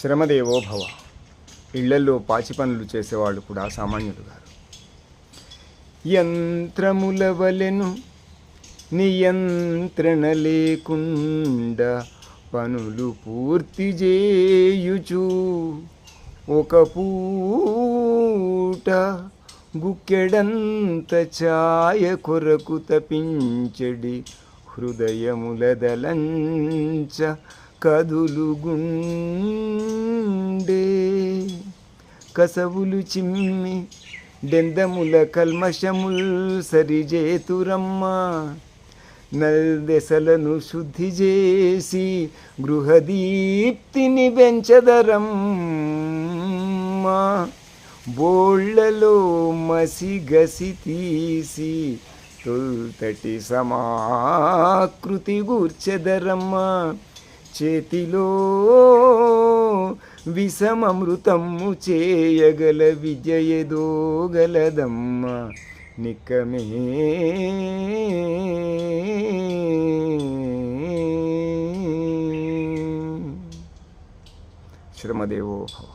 శ్రమదేవో భవ. ఇళ్ళల్లో పాచి పనులు చేసేవాళ్ళు కూడా సామాన్యులు గారు. యంత్రముల వలెను నియంత్రణ లేకుండా పనులు పూర్తి చేయుచు ఒక పూట గుక్కెడంత ఛాయ కొరకు తపించడి హృదయములదలంచ కదులుగుండే. కసవులు చిమ్మి డెందముల కల్మషముల్ సరిజేతురమ్మా. నల్దెసలను శుద్ధి చేసి గృహదీప్తిని పెంచదరమ్మా బోళ్ళలో మసిగసి తీసి తొల్తటి సమాకృతి గూర్చెదరమ్మా. చేతిలో విషమమృతము చేయగల విజయదోగలదమ్మ నికమే శ్రమదేవో. భవ